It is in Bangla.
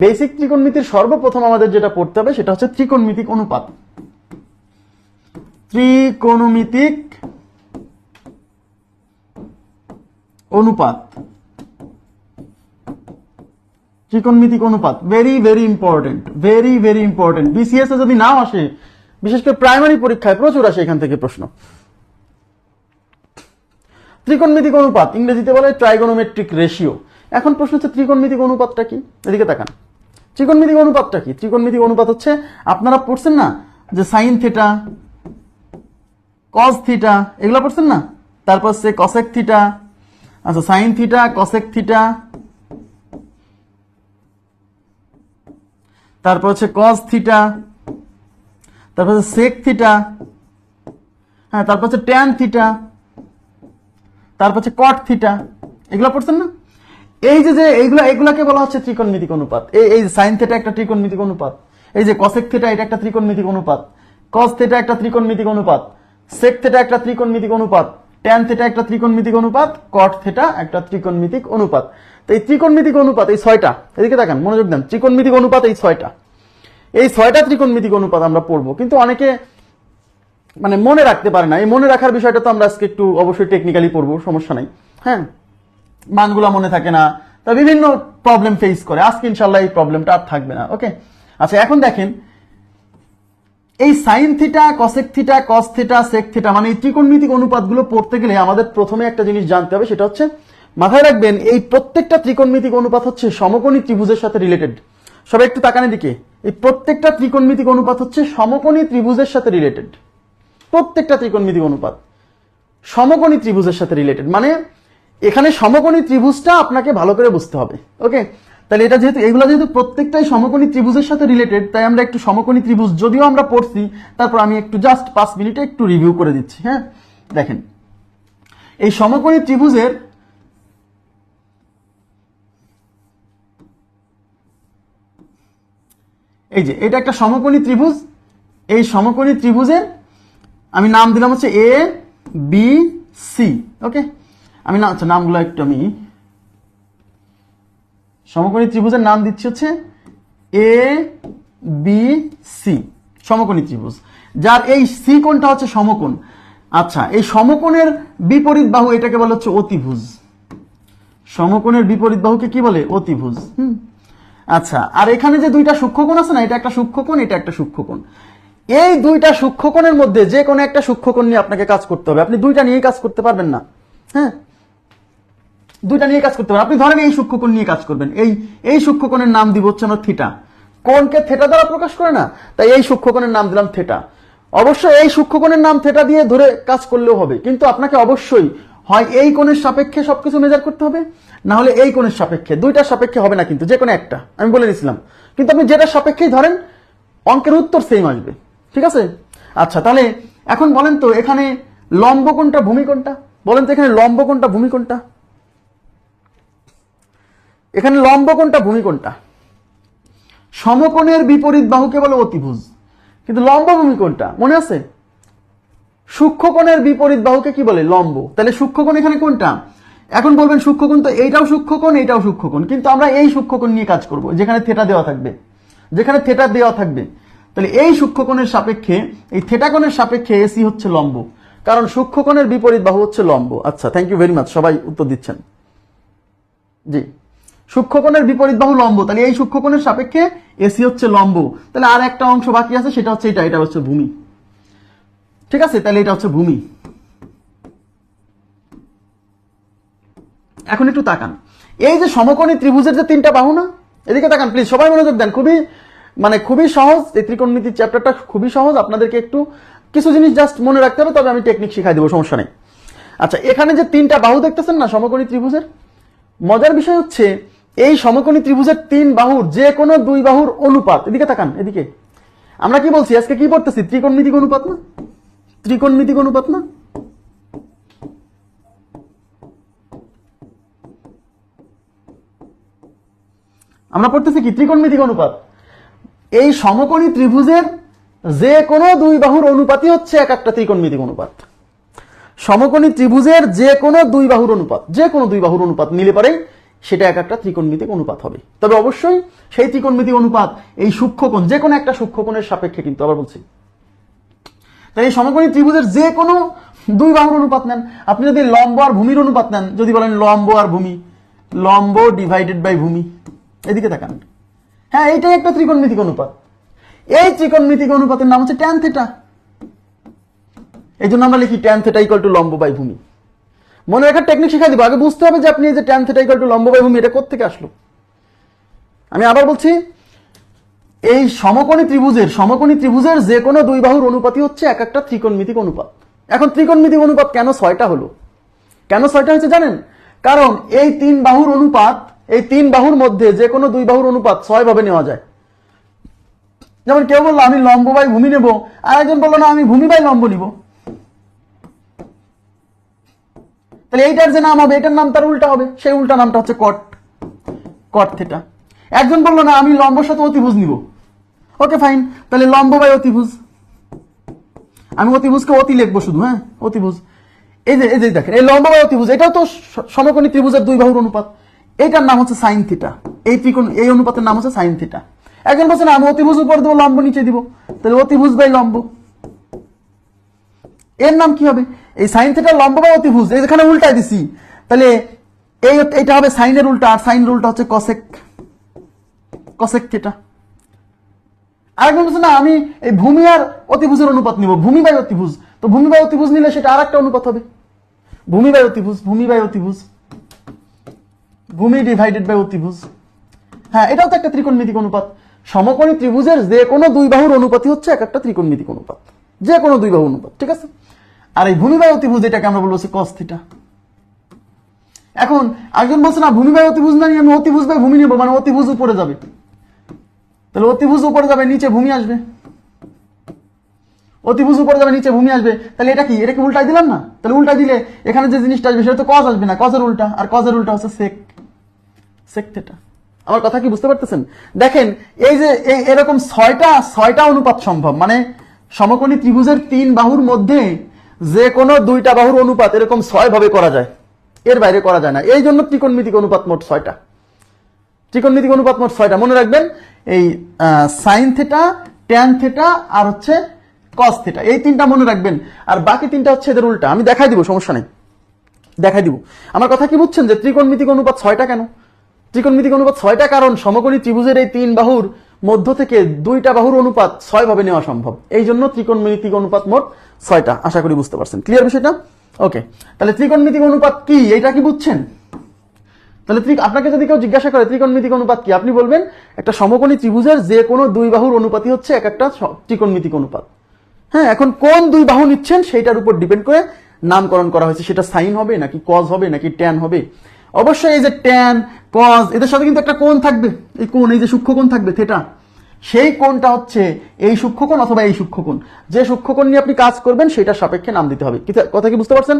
বেসিক ত্রিকোণমিতির সর্বপ্রথম আমাদের যেটা পড়তে হবে সেটা হচ্ছে ত্রিকোণমিতিক অনুপাত। ত্রিকোণমিতিক অনুপাত। ত্রিকোণমিতিক অনুপাত। Very very important very very important BCS এ যদি নাও আসে, বিশেষ করে প্রাইমারি পরীক্ষায় প্রচুর আসে এখান থেকে প্রশ্ন। ত্রিকোণমিতিক অনুপাত, ইংরেজিতে বলে ট্রাইগোনোমেট্রিক রেশিও এখন প্রশ্ন হচ্ছে ত্রিকোণমিতিক অনুপাতটা কি? এদিকে তাকান। ত্রিকোণমিতিক অনুপাতটা কি? ত্রিকোণমিতিক অনুপাত হচ্ছে, আপনারা পড়ছেন না যে সাইন থিটা কস থিটা এগুলো পড়ছেন না? তারপর সে কসেক থিটা আচ্ছা সাইন থিটা কসেক থিটা তারপর হচ্ছে কস থিটা তারপর হচ্ছে সেক থিটা হ্যাঁ তারপর হচ্ছে ট্যান থিটা তারপর হচ্ছে কট থিটা এগুলো পড়ছেন না? এই যে যে এইগুলো এগুলাকে বলা হচ্ছে ত্রিকোণমিতিক অনুপাত। এই এই সাইন থিটা একটা ত্রিকোণমিতিক অনুপাত। এই যে কসেক থিটা এটা একটা ত্রিকোণমিতিক অনুপাত। কস থিটা একটা ত্রিকোণমিতিক অনুপাত। সেক থিটা একটা ত্রিকোণমিতিক অনুপাত। ট্যান থিটা একটা ত্রিকোণমিতিক অনুপাত। কট থিটা একটা ত্রিকোণমিতিক অনুপাত। তো এই ত্রিকোণমিতিক অনুপাত, এই ছয়টা, এদিকে দেখেন, মনোযোগ দেন। ত্রিকোণমিতিক অনুপাত, এই ছয়টা। এই ছয়টা ত্রিকোণমিতিক অনুপাত আমরা পড়ব। কিন্তু অনেকে মানে মনে রাখতে পারে না। এই মনে রাখার বিষয়টা তো আমরা আজকে একটু অবশ্যই টেকনিক্যালি পড়ব, সমস্যা নাই। হ্যাঁ? মানগুলো মনে থাকে না। তা বিভিন্ন প্রবলেম ফেস করে। আজকে ইনশাল্লাহ এই প্রবলেমটা আর থাকবে না ওকে আচ্ছা এখন দেখেন, এই sine theta cosec theta cos theta sec theta মানে এই ত্রিকোণমিতিক অনুপাতগুলো পড়তে গেলে আমাদের প্রথমে একটা জিনিস জানতে হবে, সেটা হচ্ছে, মাথায় রাখবেন, এই প্রত্যেকটা ত্রিকোণমিতিক অনুপাত হচ্ছে সমকোণী ত্রিভুজের সাথে রিলেটেড সবাই একটু তাকানের দিকে এই প্রত্যেকটা ত্রিকোণমিতিক অনুপাত হচ্ছে সমকোণী ত্রিভুজের সাথে রিলেটেড প্রত্যেকটা ত্রিকোণমিতিক অনুপাত সমকোণী ত্রিভুজের সাথে রিলেটেড মানে এখানে সমকোণী ত্রিভুজটা আপনাকে ভালো করে বুঝতে হবে ওকে তাহলে এটা যেহেতু, এগুলো যেহেতু প্রত্যেকটাই সমকোণী ত্রিভুজের সাথে রিলেটেড তাই আমরা একটু সমকোণী ত্রিভুজ যদিও আমরা পড়ছি, তারপর আমি একটু জাস্ট পাঁচ মিনিটে একটু রিভিউ করে দিচ্ছি হ্যাঁ? দেখেন, এই সমকোণী ত্রিভুজের এই যে, এটা একটা সমকোণী ত্রিভুজ, এই সমকোণী ত্রিভুজের আমি নাম দিলাম হচ্ছে এ বি সি ওকে আমি না আচ্ছা নামগুলো একটু আমি সমকোণী ত্রিভুজের নাম দিচ্ছি হচ্ছে এ বি সি সমকোণী ত্রিভুজ। যার এই সি কোণটা হচ্ছে সমকোণ। আচ্ছা এই সমকোণের বিপরীত বাহু এটাকে বলা হচ্ছে অতিভুজ। সমকোণের বিপরীত বাহুকে কি বলে? অতিভুজ। হুম। আচ্ছা আর এখানে যে দুইটা সূক্ষ্মকোণ আছে না, এটা একটা সূক্ষ্মকোণ এটা একটা সূক্ষ্মকোণ এই দুইটা সূক্ষ্মকোণের মধ্যে যে কোনো একটা সূক্ষ্মকোণ নিয়ে আপনাকে কাজ করতে হবে। আপনি দুইটা নিয়ে কাজ করতে পারবেন না। হ্যাঁ? দুইটা নিয়ে কাজ করতে পারবেন আপনি ধরেন এই সূক্ষ্মকোণ নিয়ে কাজ করবেন। এই এই সূক্ষ্মকোণের নাম দিব হচ্ছে আমরা থিটা কোণকে থেটা দ্বারা প্রকাশ করে না, তাই এই সূক্ষ্মকোণের নাম দিলাম থেটা অবশ্যই এই সূক্ষ্মকোণের নাম থেটা দিয়ে ধরে কাজ করলেও হবে, কিন্তু আপনাকে অবশ্যই হয় এই কোণের সাপেক্ষে সবকিছু মেজার করতে হবে, না হলে এই কোণের সাপেক্ষে। দুইটার সাপেক্ষে হবে না কিন্তু যে কোনো একটা, আমি বলে দিয়েছিলাম। কিন্তু আপনি যেটা সাপেক্ষেই ধরেন, অঙ্কের উত্তর সেম আসবে। ঠিক আছে? আচ্ছা তাহলে এখন বলেন তো, এখানে লম্ব কোনটা ভূমি কোনটা বলেন তো এখানে লম্ব কোনটা ভূমি কোনটা এখানে লম্ব কোনটা ভূমি কোনটা সমকোণের বিপরীত বাহুকে বলে অতিভুজ। কিন্তু লম্ব ভূমি কোনটা মনে আছে? সূক্ষ্মকোণের বিপরীত বাহুকে কি বলে? লম্ব। তাহলে সূক্ষ্মকোণ এখানে কোনটা এখন বলবেন সূক্ষ্মকোণ তো এইটাও সূক্ষ্মকোণ এইটাও সূক্ষ্মকোণ কিন্তু আমরা এই সূক্ষ্মকোণ নিয়ে কাজ করব, যেখানে থেটা দেওয়া থাকবে। যেখানে থেটা দেওয়া থাকবে। তাহলে এই সূক্ষ্মকোণের সাপেক্ষে, এই থেটা কোণের সাপেক্ষে এসি হচ্ছে লম্ব। কারণ সূক্ষ্মকোণের বিপরীত বাহু হচ্ছে লম্ব। আচ্ছা থ্যাংক ইউ ভেরি মাচ সবাই উত্তর দিচ্ছেন। জি। সূক্ষ্মকোণের বিপরীত বাহু লম্ব। তাহলে এই সূক্ষ্মকোণের সাপেক্ষে এসি হচ্ছে লম্ব। তাহলে আর একটা অংশ বাকি আছে, সেটা হচ্ছে এটা এটা হচ্ছে ভূমি। ঠিক আছে? তাহলে এটা হচ্ছে ভূমি। এখন একটু তাকান। এই যে সমকোণী ত্রিভুজের যে তিনটা বাহু না, এদিকে তাকান প্লিজ সবাই মনোযোগ দেন। খুবই মানে খুবই সহজ, এই ত্রিকোণমিতির চ্যাপ্টারটা খুবই সহজ। আপনাদেরকে একটু কিছু জিনিস জাস্ট মনে রাখতে হবে, তবে আমি টেকনিক শিখাই দেবো, সমস্যা নেই। আচ্ছা এখানে যে তিনটা বাহু দেখতেছেন না, সমকোণী ত্রিভুজের, মজার বিষয় হচ্ছে এই সমকোণী ত্রিভুজের তিন বাহুর যে কোনো দুই বাহুর অনুপাত, এদিকে তাকান, এদিকে। আমরা কি বলছি? আজকে কি পড়তেছি? ত্রিকোণমিতিক অনুপাত না? ত্রিকোণমিতিক অনুপাত না? আমরা পড়তেছি কি? ত্রিকোণমিতিক অনুপাত। এই সমকোণী ত্রিভুজের যে কোনো দুই বাহুর অনুপাতই হচ্ছে এক একটা ত্রিকোণমিতিক অনুপাত। সমকোণী ত্রিভুজের যে কোনো দুই বাহুর অনুপাত যে কোনো দুই বাহুর অনুপাত নিলে পরেই সেটা এক একটা ত্রিকোণমিতিক অনুপাত হবে। তবে অবশ্যই সেই ত্রিকোণমিতিক অনুপাত এই সূক্ষ্মকোণ যে কোনো একটা সূক্ষ্মকোণের সাপেক্ষে কিন্তু আবার বলছি। তাই এই সমকোণী ত্রিভুজের যে কোনো দুই বাহুর অনুপাত নেন। আপনি যদি লম্ব আর ভূমির অনুপাত নেন, যদি বলেন লম্ব আর ভূমি, লম্ব ডিভাইডেড বাই ভূমি, এদিকে তাকান। হ্যাঁ এইটাই একটা ত্রিকোণমিতিক অনুপাত। এই ত্রিকোণমিতিক অনুপাতের নাম হচ্ছে ট্যান থেটা এই জন্য আমরা লিখি ট্যান থেটা ইকুয়াল টু লম্ব বাই ভূমি। মনে রাখার টেকনিক শিখাই দিব। আগে বুঝতে হবে যে আপনি যে ট্যান থেটা ইকুয়াল টু এটা কোথেকে আসলো? আমি আবার বলছি, এই সমকোণী ত্রিভুজের সমকোণী ত্রিভুজের যে কোনো দুই বাহুর অনুপাতই হচ্ছে এক একটা ত্রিকোণমিতিক অনুপাত। এখন ত্রিকোণমিতিক অনুপাত কেন ছয়টা হলো? কেন ছয়টা হয়েছে জানেন? কারণ এই তিন বাহুর অনুপাত, এই তিন বাহুর মধ্যে যে কোনো দুই বাহুর অনুপাত ছয় ভাবে নেওয়া যায়। যেমন কেউ বলল, আমি লম্ব বাই ভূমি নেব। আর একজন বলল, না, আমি ভূমি বাই লম্ব নিব। তাহলে এইটার যে নাম হবে, এটার নাম তার উল্টা হবে। সেই উল্টা নামটা হচ্ছে কট কট থেটা একজন বলল, না, আমি লম্বর সাথে অতিভুজ নিব। ওকে ফাইন তাহলে লম্ব বাই অতিভুজ। আমি অতিভুজকে অতি লিখব শুধু হ্যাঁ? অতিভুজ। এই যে এই যে দেখেন, এই লম্ব বাই অতিভুজ, এটাও তো সমকোণী ত্রিভুজের দুই বাহুর অনুপাত। এইটার নাম হচ্ছে সাইন থিটা এই ত্রিকোণ, এই অনুপাতের নাম হচ্ছে সাইন থিটা একজন বলছে, না, আমি অতিভুজ উপর দেবো, লম্ব নিচে দিব। তাহলে অতিভুজ বাই লম্ব। এর নাম কি হবে? এই সাইন থিটা লম্ব বা অতিভুজ এই যেখানে উল্টায় দিছি। তাহলে এই এটা হবে সাইনের উল্টা, আর সাইনের উল্টা হচ্ছে কসেক কসেক থিটা আরেকজন বলছে, না, আমি এই ভূমি আর অতিভুজের অনুপাত নিব, ভূমি বাই অতিভুজ তো ভূমি বাই অতিভুজ নিলে সেটা আর একটা অনুপাত হবে। ভূমি বাই অতিভুজ ভূমি বাই অতিভুজ ভূমি ডিভাইডেড বাই অতিভুজ হ্যাঁ এটাও তো একটা ত্রিকোণমিতিক অনুপাত। সমকোণী ত্রিভুজের যে কোনো দুই বাহুর অনুপাতই হচ্ছে এক একটা ত্রিকোণমিতিক অনুপাত। যে কোনো দুই বাহুর অনুপাত, ঠিক আছে? আর এই ভূমি বাই অতিভুজ এটাকে আমরা বলব কস থিটা এখন একজন বলছে, না ভূমি বাই অতিভুজ না নিয়ে আমি অতিভুজ বাই ভূমি নেব মানে অতিভুজ উপরে যাবে। তাহলে অতিভুজ উপরে যাবে, নিচে ভূমি আসবে। অতিভুজ উপরে যাবে, নিচে ভূমি আসবে। তাহলে এটা কি? এটাকে উল্টাই দিলাম না? তাহলে উল্টা দিলে এখানে যে জিনিসটা আসবে, সেটা তো কজ আসবে না। কজের উল্টা, আর কজের উল্টা হচ্ছে সেক সেক থেটা আমার কথা কি বুঝতে পারতেছেন? দেখেন, এই যে এরকম ছয়টা ছয়টা অনুপাত সম্ভব। মানে সমকোণী ত্রিভুজের তিন বাহুর মধ্যে যে কোনো দুইটা বাহুর অনুপাত এরকম ছয় ভাবে করা যায়। এর বাইরে করা যায় না। এই জন্য ত্রিকোণমিতিক অনুপাত মোট ছয়টা। ত্রিকোণমিতিক অনুপাত মোট ছয়টা। মনে রাখবেন, এই সাইন থেটা ট্যান থেটা আর হচ্ছে কস থেটা এই তিনটা মনে রাখবেন। আর বাকি তিনটা হচ্ছে এদের উল্টা। আমি দেখাই দিব, সমস্যা নেই। দেখাই দিব। আমার কথা কি বুঝছেন? যে ত্রিকোণমিতিক অনুপাত ছয়টা কেন? ত্রিকোণমিতিক অনুপাত ছয়টা কারণ সমকোণী ত্রিভুজের এই তিন বাহুর মধ্য থেকে দুইটা বাহুর অনুপাত ছয় ভাবে নেওয়া সম্ভব। এই জন্য ত্রিকোণমিতিক অনুপাত মোট ছয়টা। আশা করি বুঝতে পারছেন। ক্লিয়ার বিষয়টা? ওকে তাহলে ত্রিকোণমিতিক অনুপাত কি? এটা কি বুঝছেন? তাহলে আপনাকে যদি কেউ জিজ্ঞাসা করে, ত্রিকোণমিতিক অনুপাত কি? আপনি বলবেন, একটা সমকোণী ত্রিভুজের যে কোনো দুই বাহুর অনুপাতই হচ্ছে এক একটা ত্রিকোণমিতিক অনুপাত। হ্যাঁ এখন কোন দুই বাহু নিচ্ছেন সেইটার উপর ডিপেন্ড করে নামকরণ করা হয়েছে। সেটা সাইন হবে নাকি কজ হবে নাকি ট্যান হবে? অবশ্যই এই যে ট্যান কজ এদের সাথে কিন্তু একটা কোণ থাকবে। এই কোণ, এই যে সূক্ষ্ম সূক্ষ্মকোণ থাকবে থেটা সেই কোণটা হচ্ছে এই সূক্ষ্মকোণ অথবা এই সূক্ষ্মকোণ যে সূক্ষ্মকোণ নিয়ে আপনি কাজ করবেন, সেটার সাপেক্ষে নাম দিতে হবে। কথা কি বুঝতে পারছেন?